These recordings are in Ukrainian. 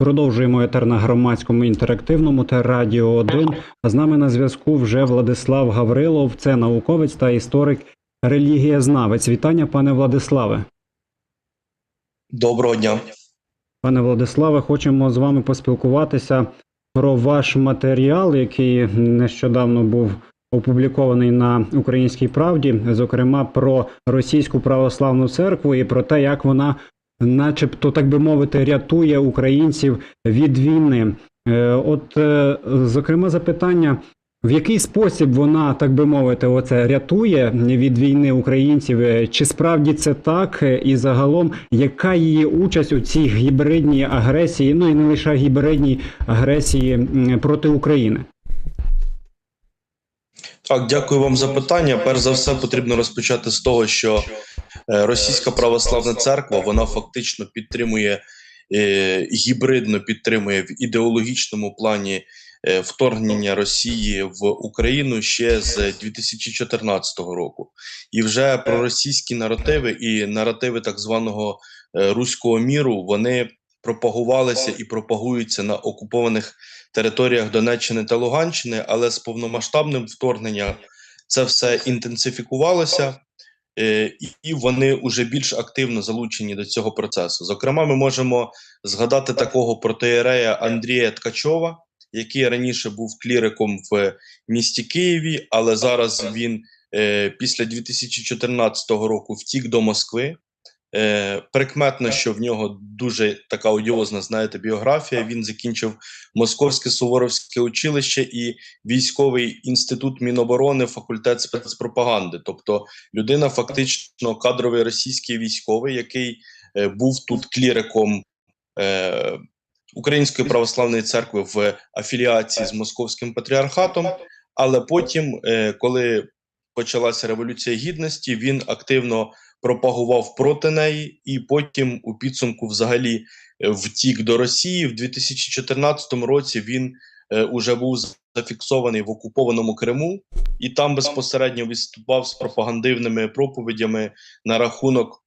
Продовжуємо етер на громадському інтерактивному та Радіо 1. А з нами на зв'язку вже Владислав Гаврилов, це науковець та історик релігієзнавець. Вітання, пане Владиславе. Доброго дня. Пане Владиславе, хочемо з вами поспілкуватися про ваш матеріал, який нещодавно був опублікований на Українській правді, зокрема про російську православну церкву і про те, як вона, начебто, так би мовити, рятує українців від війни. Е, От, е, зокрема, запитання. В який спосіб вона, так би мовити, оце рятує від війни українців? Е, Чи справді це так? І загалом, яка її участь у цій гібридній агресії, ну і не лише гібридній агресії проти України? Так, дякую вам за питання. Перш за все, потрібно розпочати з того, що е, Російська православна церква вона фактично підтримує е, гібридно підтримує в ідеологічному плані е, вторгнення Росії в Україну ще з 2014 року. І вже проросійські наративи і наративи так званого руського міру вони пропагувалися і пропагуються на окупованих територіях Донеччини та Луганщини, але з повномасштабним вторгненням це все інтенсифікувалося, е, і- вони вже більш активно залучені до цього процесу. Зокрема, ми можемо згадати такого протеєрея Андрія Ткачова, який раніше був кліриком в місті Києві, але зараз він е, після 2014 року втік до Москви. Е, прикметно, що в нього дуже така одіозна, знаєте, біографія. Він закінчив Московське Суворовське училище і військовий інститут Міноборони, факультет спецпропаганди. Тобто людина фактично кадровий російський військовий, який е, був тут кліриком е, Української православної церкви в афіліації з Московським патріархатом. Але потім, е, коли почалася революція гідності, він активно пропагував проти неї, і потім у підсумку взагалі е, втік до Росії. В 2014 році він е, уже був зафіксований в окупованому Криму, і там безпосередньо виступав з пропагандивними проповідями на рахунок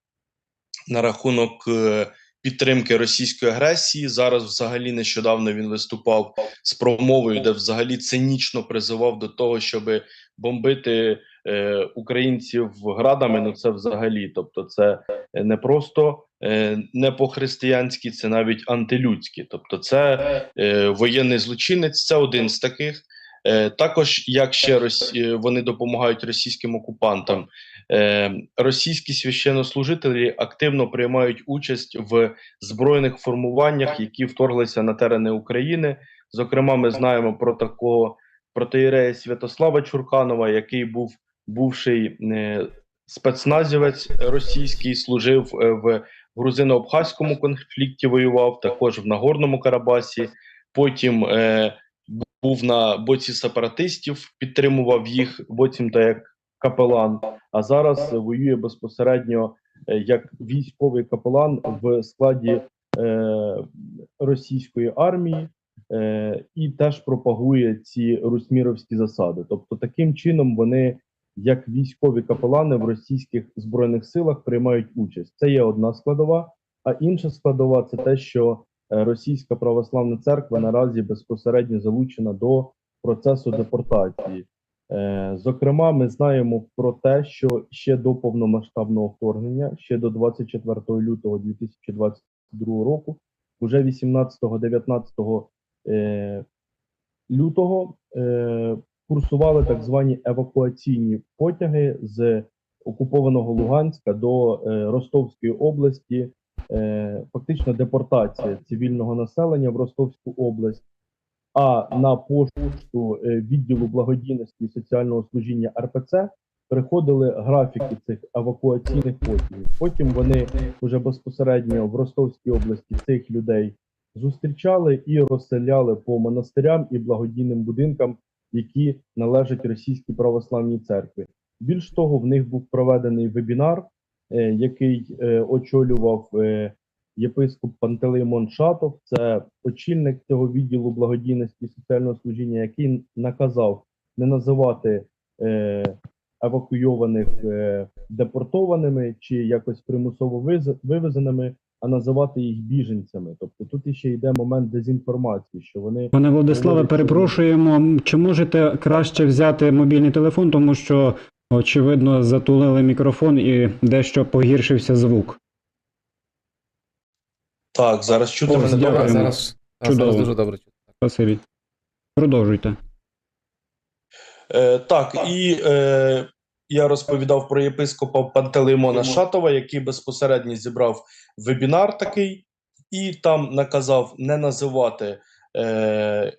на рахунок е, підтримки російської агресії. Зараз, взагалі, нещодавно він виступав з промовою, де взагалі цинічно призивав до того, щоб бомбити е, українців градами. Ну це взагалі, тобто, це не просто е, не по-християнськи, це навіть антилюдські. Тобто, це е, воєнний злочинець, це один з таких. Е, також як ще рос... е, вони допомагають російським окупантам, е, російські священнослужителі активно приймають участь в збройних формуваннях, які вторглися на терени України. Зокрема, ми знаємо про такого протеєрея Святослава Чурканова, який був бувший е, спецназівець російський, служив е, в грузино-абхазькому конфлікті, воював також в Нагорному Карабасі. Потім е, був на боці сепаратистів, підтримував їх потім та як капелан. А зараз воює безпосередньо е, як військовий капелан в складі е, російської армії. І теж пропагує ці русміровські засади. Тобто, таким чином вони, як військові капелани в російських збройних силах, приймають участь. Це є одна складова. А інша складова це те, що е, російська православна церква наразі безпосередньо залучена до процесу депортації. Е, Зокрема, ми знаємо про те, що ще до повномасштабного вторгнення, ще до 24 лютого 2022 року, уже 18-19 е, лютого курсували так звані евакуаційні потяги з окупованого Луганська до е, Ростовської області. Е, фактично депортація цивільного населення в Ростовську область. А на пошту е, відділу благодійності і соціального служіння РПЦ приходили графіки цих евакуаційних потягів. Потім вони вже безпосередньо в Ростовській області цих людей зустрічали і розселяли по монастирям і благодійним будинкам, які належать російській православній церкві. Більш того, в них був проведений вебінар, е, який е, очолював е, єпископ Пантелеймон Шатов. Це очільник цього відділу благодійності і соціального служіння, який наказав не називати евакуйованих депортованими чи якось примусово вивезеними, а називати їх біженцями. Тобто тут іще йде момент дезінформації, що вони Пане Владиславе, перепрошуємо. Чи можете краще взяти мобільний телефон, тому що очевидно затулили мікрофон і дещо погіршився звук. Так, зараз чути мене добре. Дякуємо. зараз, Чудово. зараз дуже добре чути. Спасибі. Продовжуйте. Е, так, і е, я розповідав про єпископа Пантелеймона Шатова, який безпосередньо зібрав вебінар такий, і там наказав не називати е,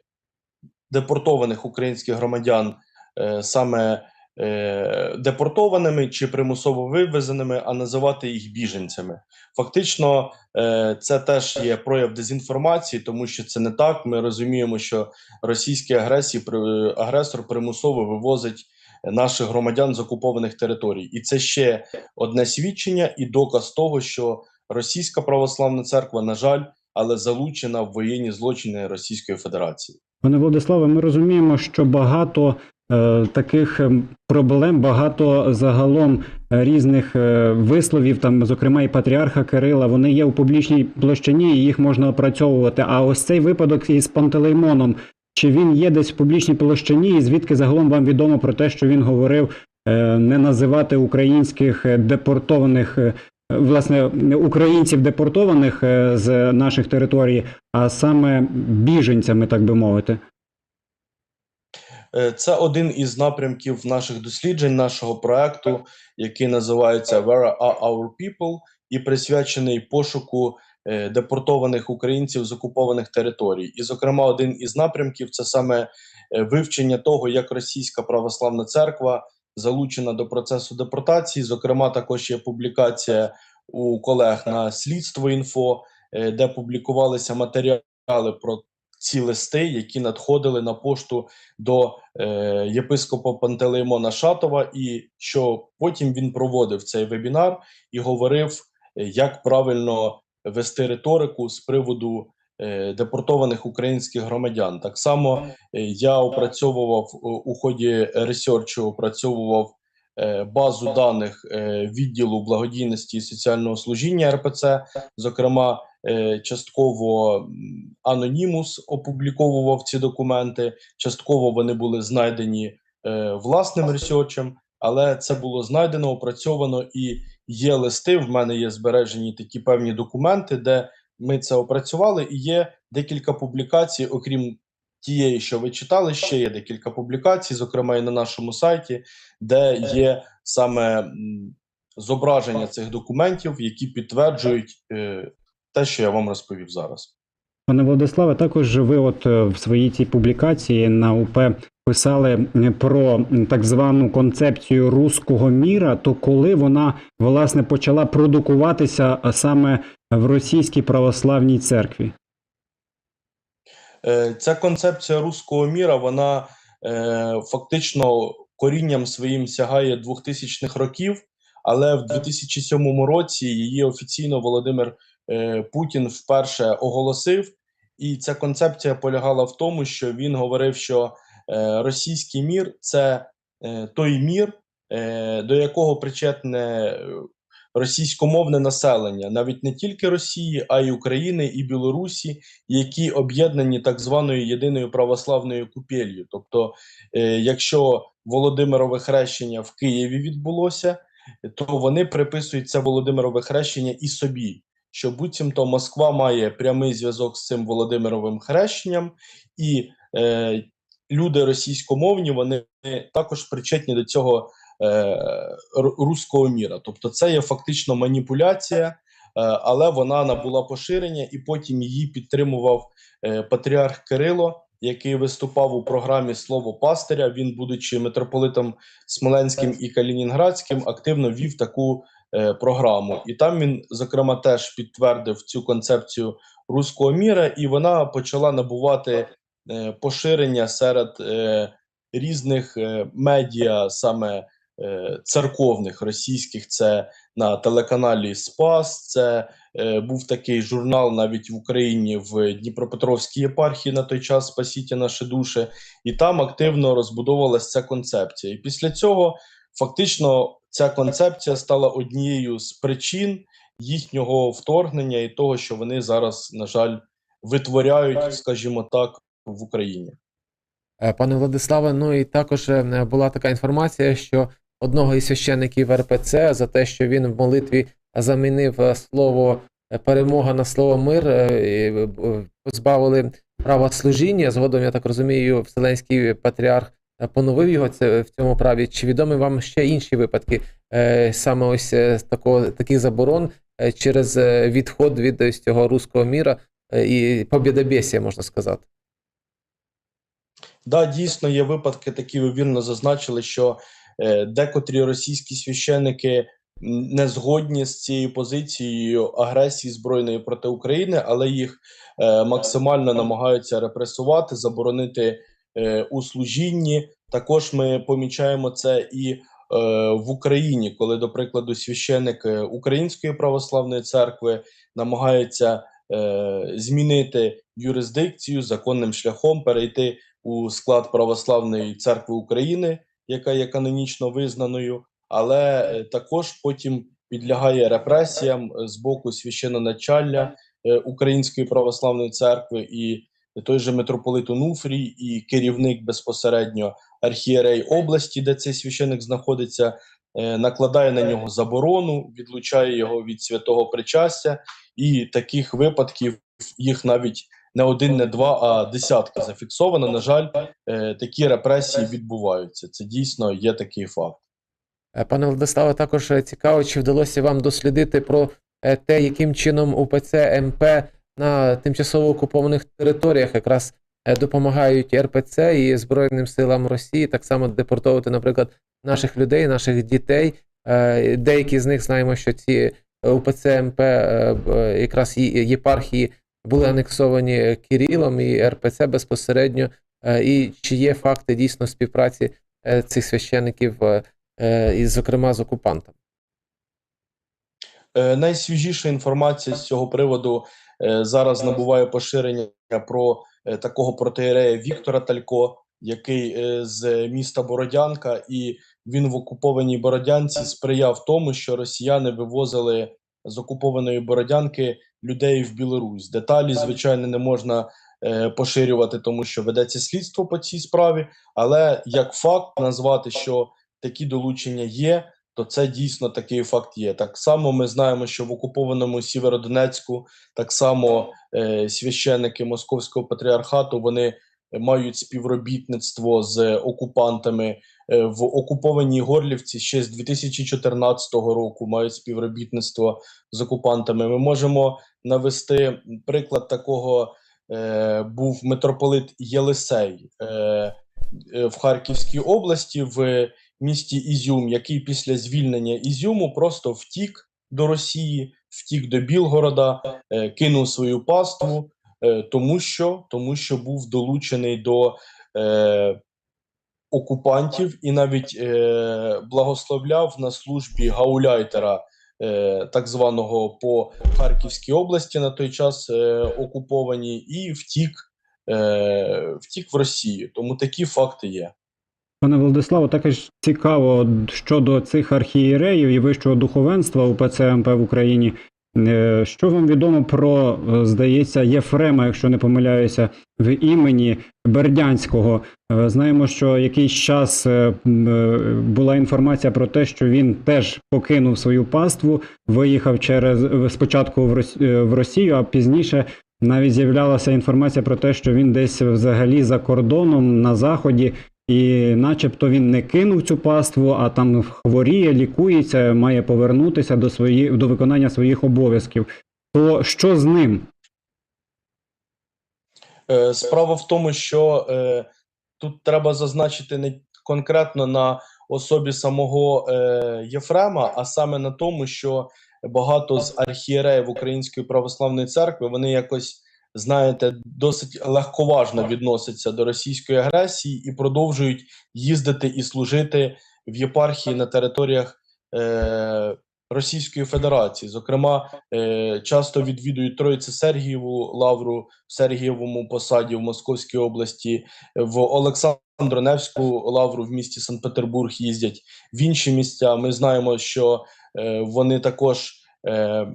депортованих українських громадян е, саме е, депортованими чи примусово вивезеними, а називати їх біженцями. Фактично, е, це теж є прояв дезінформації, тому що це не так. Ми розуміємо, що російський агресор примусово вивозить наших громадян з окупованих територій, і це ще одне свідчення і доказ того, що російська православна церква, на жаль, але залучена в воєнні злочини Російської Федерації. Пане Владиславе, ми розуміємо, що багато е, таких ем, проблем, багато загалом е, різних е, висловів, там, зокрема, і патріарха Кирила, вони є у публічній площині, і їх можна опрацьовувати. А ось цей випадок із Пантелеймоном, чи він є десь в публічній площині, і звідки загалом вам відомо про те, що він говорив е, не називати українських е, депортованих. е, Власне, українців депортованих з наших територій, а саме біженцями, так би мовити. Це один із напрямків наших досліджень, нашого проекту, який називається Where are our people і присвячений пошуку депортованих українців з окупованих територій. І, зокрема, один із напрямків це саме е, вивчення того, як російська православна церква залучена до процесу депортації. Зокрема, також є публікація у колег на слідство інфо, е, де публікувалися матеріали про ці листи, які надходили на пошту до е, єпископа Пантелеймона Шатова, і що потім він проводив цей вебінар і говорив, е, як правильно вести риторику з приводу е, депортованих українських громадян. Так само е, я опрацьовував е, у ході ресерчу, опрацьовував базу даних відділу благодійності і соціального служіння РПЦ, зокрема. Частково Анонімус опубліковував ці документи, частково вони були знайдені власним ресерчем, але це було знайдено, опрацьовано і є листи. В мене є збережені такі певні документи, де ми це опрацювали, і є декілька публікацій, окрім тієї, що ви читали, ще є декілька публікацій, зокрема і на нашому сайті, де є саме зображення цих документів, які підтверджують е, те, що я вам розповів зараз. Пане Владиславе, також ви от е, в своїй цій публікації на УП писали е, про так звану концепцію руського міра, то коли вона власне почала продукуватися саме в російській православній церкві? Е, Ця концепція руського міра, вона фактично корінням своїм сягає 2000-х років, але в 2007 році її офіційно Володимир Путін вперше оголосив. І ця концепція полягала в тому, що він говорив, що е, російський мір це е, той мір, е, до якого причетне російськомовне населення, навіть не тільки Росії, а й України і Білорусі, які об'єднані так званою єдиною православною купелью. Тобто, якщо Володимирове хрещення в Києві відбулося, то вони приписують це Володимирове хрещення і собі. Що буцімто Москва має прямий зв'язок з цим Володимировим хрещенням, і е, люди російськомовні вони також причетні до цього е, руського міра. Тобто, це є фактично маніпуляція, е, але вона набула поширення, і потім її підтримував е, патріарх Кирило, який виступав у програмі Слово пастиря. Він, будучи митрополитом Смоленським і Калінінградським, активно вів таку програму. І там він, зокрема, теж підтвердив цю концепцію руського міра, і вона почала набувати е, поширення серед е, різних е, медіа, саме е, церковних російських. Це на телеканалі Спас. Це е, був такий журнал навіть в Україні в Дніпропетровській єпархії на той час Спасіття наші душі, і там активно розбудовувалася ця концепція. І після цього фактично ця концепція стала однією з причин, їхнього вторгнення і того, що вони зараз, на жаль, витворяють, скажімо так, в Україні. Е, Пане Владиславе, ну і також е, була така інформація, що одного із священиків РПЦ за те, що він в молитві замінив е, слово перемога на слово мир, позбавили права служіння. Згодом, я так розумію, Вселенський патріарх поновив його це в цьому праві. Чи відомі вам ще інші випадки е, саме ось е, такого таких заборон е, через відход від ось цього руського міра і побєдобєсія, можна сказати? Да, дійсно є випадки, такі ви вірно зазначили, що декотрі російські священики не згодні з цією позицією агресії збройної проти України, але їх максимально намагаються репресувати, заборонити у служінні. Також ми помічаємо це і е, в Україні, коли, до прикладу, священик е, Української православної церкви намагається е, змінити юрисдикцію законним шляхом, перейти у склад Православної церкви України, яка є канонічно визнаною, але е, також потім підлягає репресіям е, з боку священоначалля е, Української православної церкви і той же митрополит Онуфрій, і керівник безпосередньо архієрей області, де цей священик знаходиться, е, накладає на нього заборону, відлучає його від святого причастя, і таких випадків їх навіть не один, не два, а десятки зафіксовано. На жаль, е, такі репресії відбуваються. Це дійсно є такий факт. Е, Пане Владиславе, також цікаво, чи вдалося вам дослідити про те, яким чином УПЦ МП на тимчасово окупованих територіях якраз е, допомагають РПЦ і Збройним силам Росії так само депортовувати, наприклад, наших людей, наших дітей. Е, Деякі з них знаємо, що ці УПЦ МП е, якраз єпархії були анексовані Кирилом і РПЦ безпосередньо. І чи є факти дійсно співпраці цих священиків зокрема, з окупантами. Найсвіжіша інформація з цього приводу зараз набуває поширення про е, такого протиєрея Віктора Талько, який е, з міста Бородянка, і він в окупованій Бородянці сприяв тому, що росіяни вивозили з окупованої Бородянки людей в Білорусь. Деталі, звичайно, не можна е, поширювати, тому що ведеться слідство по цій справі. Але як факт назвати, що такі долучення є, то це дійсно такий факт є. Так само ми знаємо, що в окупованому Сєвєродонецьку так само е, священники Московського патріархату вони мають співробітництво з окупантами е, в окупованій Горлівці ще з 2014 року мають співробітництво з окупантами. Ми можемо навести приклад такого. Е, був митрополит Єлисей е, е, в Харківській області в місті Ізюм, який після звільнення Ізюму просто втік до Росії, втік до Білгорода, е, кинув свою паству, е, тому що тому що був долучений до е, окупантів і навіть е, благословляв на службі гауляйтера, е, так званого по Харківській області на той час е, окупованій, і втік, втік в Росію. Тому такі факти є. Пане Владиславе, також цікаво щодо цих архієреїв і вищого духовенства УПЦ МП в Україні. Е, Що вам відомо про, е, здається, Єфрема, якщо не помиляюся, в імені Бердянського? Е, Знаємо, що якийсь час була інформація про те, що він теж покинув свою паству, виїхав через спочатку в Росію, а пізніше навіть з'являлася інформація про те, що він десь взагалі за кордоном на заході. І начебто він не кинув цю паству, а там хворіє, лікується, має повернутися до свої, до виконання своїх обов'язків. То що з ним? Е, Справа в тому, що е, тут треба зазначити не конкретно на особі самого е, Єфрема, а саме на тому, що багато з архієреїв Української православної церкви вони якось, знаєте, досить легковажно відносяться до російської агресії і продовжують їздити і служити в єпархії на територіях е, Російської Федерації. Зокрема, е, часто відвідують Троїце Сергієву лавру в Сергієвому посаді в Московській області, в Олександро-Невську лавру в місті Санкт-Петербург їздять в інші місця. Ми знаємо, що е, вони також е,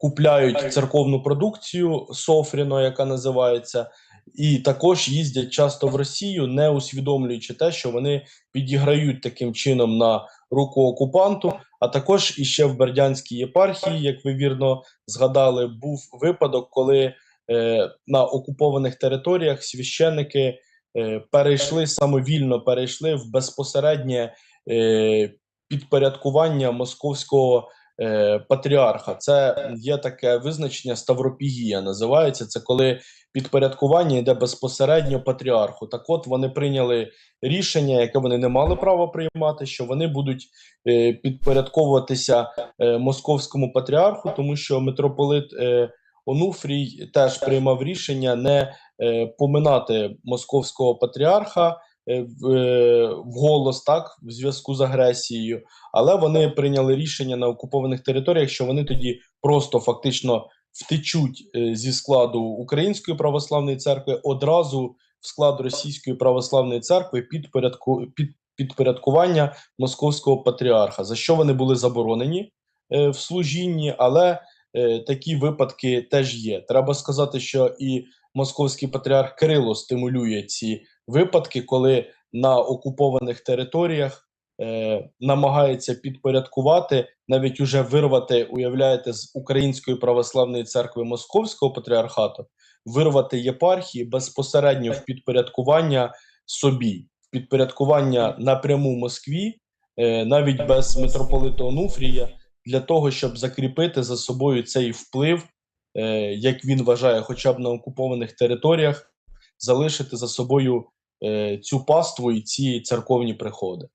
купляють церковну продукцію Софріно, яка називається, і також їздять часто в Росію, не усвідомлюючи те, що вони підіграють таким чином на руку окупанту. А також іще в Бердянській єпархії, як ви вірно згадали, був випадок, коли е, на окупованих територіях священники е, перейшли самовільно перейшли в безпосереднє е, підпорядкування московського е, патріарха. Це є таке визначення ставропігія. Називається це коли підпорядкування йде безпосередньо патріарху. Так, от вони прийняли рішення, яке вони не мали права приймати, що вони будуть е, підпорядковуватися е, московському патріарху, тому що митрополит Онуфрій теж приймав рішення не поминати московського патріарха в, е, вголос, так в зв'язку з агресією, але вони прийняли рішення на окупованих територіях, що вони тоді просто фактично втечуть е, зі складу Української православної церкви одразу в склад Російської православної церкви під порядку під підпорядкування московського патріарха, за що вони були заборонені е, в служінні, але е, такі випадки теж є. Треба сказати, що і московський патріарх Кирило стимулює ці випадки, коли на окупованих територіях е, намагається підпорядкувати, навіть уже вирвати, уявляєте, з Української православної церкви Московського патріархату, вирвати єпархії безпосередньо в підпорядкування собі, в підпорядкування напряму Москві, е, навіть без митрополита Онуфрія, для того, щоб закріпити за собою цей вплив, е, як він вважає, хоча б на окупованих територіях, залишити за собою цю паству і ці церковні приходи.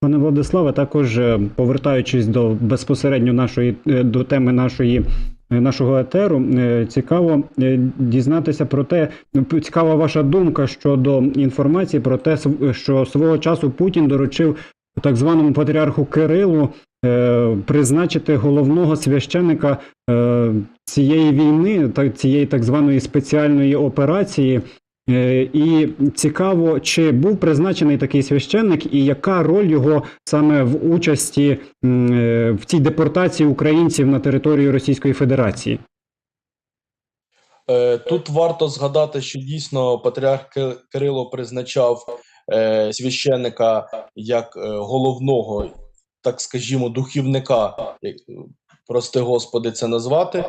Пане Владиславе, також е, повертаючись до безпосередньо нашої е, до теми нашої. е, Нашого етеру Е, цікаво е, дізнатися про те, п- цікава ваша думка щодо інформації про те, що свого часу Путін доручив так званому патріарху Кирилу е, призначити головного священика е, цієї війни, та цієї так званої спеціальної операції. Е, І цікаво, чи був призначений такий священник, і яка роль його саме в участі е, в цій депортації українців на територію Російської Федерації? Е, Тут варто згадати, що дійсно патріарх Кирило призначав священника як головного, так скажімо, духівника, прости Господи, це назвати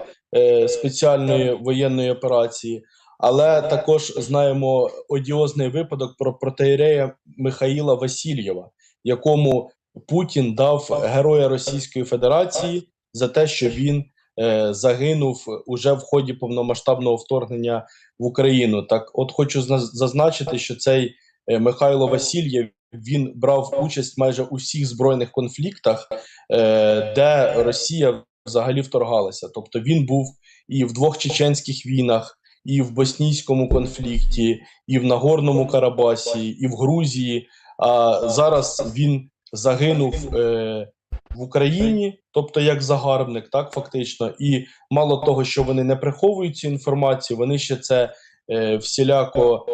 спеціальної воєнної операції. Але також знаємо одіозний випадок про протеєрея Михаїла Васильєва, якому Путін дав героя Російської Федерації за те, що він е, загинув уже в ході повномасштабного вторгнення в Україну. Так, от хочу зна- зазначити, що цей е, Михайло Васильєв він брав участь майже у всіх збройних конфліктах, е, де Росія взагалі вторгалася. Тобто він був і в двох чеченських війнах, і в боснійському конфлікті, і в Нагорному Карабасі, і в Грузії. А зараз він загинув е, в Україні, тобто як загарбник, так фактично. І мало того, що вони не приховують цю інформацію, вони ще це е, всіляко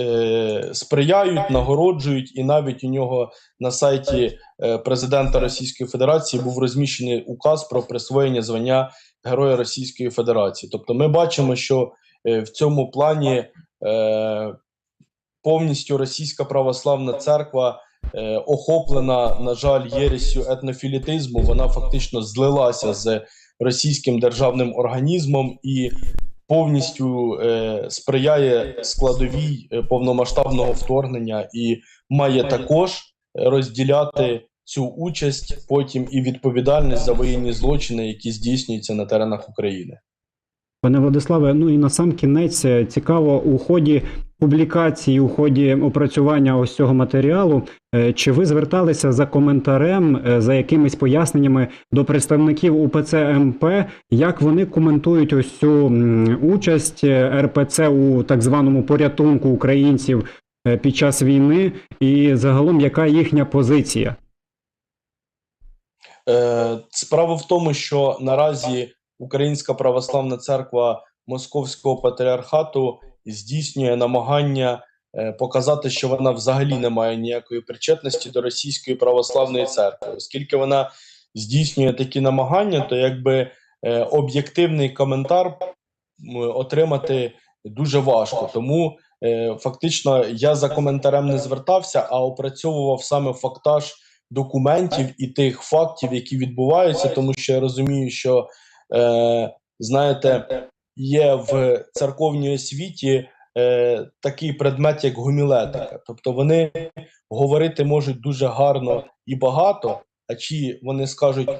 е, сприяють, нагороджують, і навіть у нього на сайті е, президента Російської Федерації був розміщений указ про присвоєння звання Героя Російської Федерації. Тобто, ми бачимо, що в цьому плані е, повністю російська православна церква е, охоплена, на жаль, єресю етнофілітизму. Вона фактично злилася з російським державним організмом і повністю е, сприяє складовій е, повномасштабного вторгнення і має також розділяти цю участь потім і відповідальність за воєнні злочини, які здійснюються на теренах України. Пане Владиславе, ну і на сам кінець е, цікаво у ході публікації, у ході опрацювання ось цього матеріалу, е, чи ви зверталися за коментарем, е, за якимись поясненнями до представників УПЦ МП, як вони коментують ось цю участь РПЦ у так званому порятунку українців під час війни, і загалом яка їхня позиція? Справа в тому, що наразі Українська православна церква Московського патріархату здійснює намагання е, показати, що вона взагалі не має ніякої причетності до Російської православної церкви, оскільки вона здійснює такі намагання, то якби е, об'єктивний коментар отримати дуже важко. Тому е, фактично я за коментарем не звертався, а опрацьовував саме фактаж документів і тих фактів, які відбуваються, тому що я розумію, що е, знаєте, є в церковній освіті е, такий предмет, як гомілетика. Тобто вони говорити можуть дуже гарно і багато, а чи вони скажуть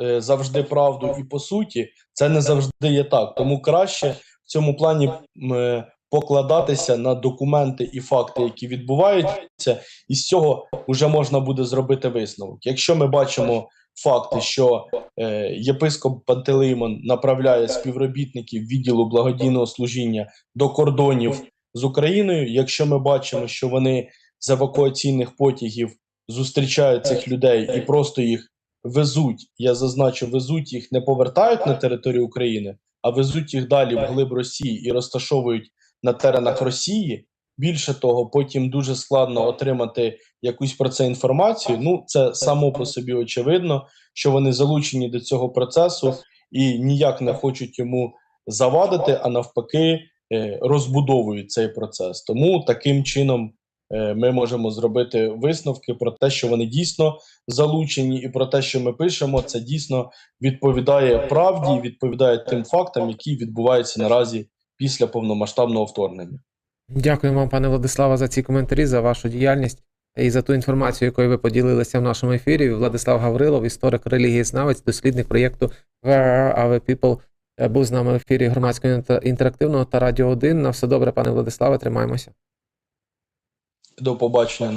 е, завжди правду і по суті, це не завжди є так. Тому краще в цьому плані е, покладатися на документи і факти, які відбуваються, і з цього вже можна буде зробити висновок. Якщо ми бачимо факти, що е, єпископ Пантелеймон направляє співробітників відділу благодійного служіння до кордонів з Україною, якщо ми бачимо, що вони з евакуаційних потягів зустрічають цих людей і просто їх везуть, я зазначу, везуть їх, не повертають на територію України, а везуть їх далі в глиб Росії і розташовують на теренах Росії. Більше того, потім дуже складно отримати якусь про це інформацію. Ну, це само по собі очевидно, що вони залучені до цього процесу і ніяк не хочуть йому завадити, а навпаки, е, розбудовують цей процес. Тому таким чином е, ми можемо зробити висновки про те, що вони дійсно залучені, і про те, що ми пишемо, це дійсно відповідає правді, відповідає тим фактам, які відбуваються наразі після повномасштабного вторгнення. Дякуємо вам, пане Владиславе, за ці коментарі, за вашу діяльність і за ту інформацію, якою ви поділилися в нашому ефірі. Владислав Гаврилов, історик релігієзнавець, дослідник проєкту Where Are Our People, був з нами в ефірі громадського інтерактивного та радіо 1. На все добре, пане Владиславе, тримаємося. До побачення на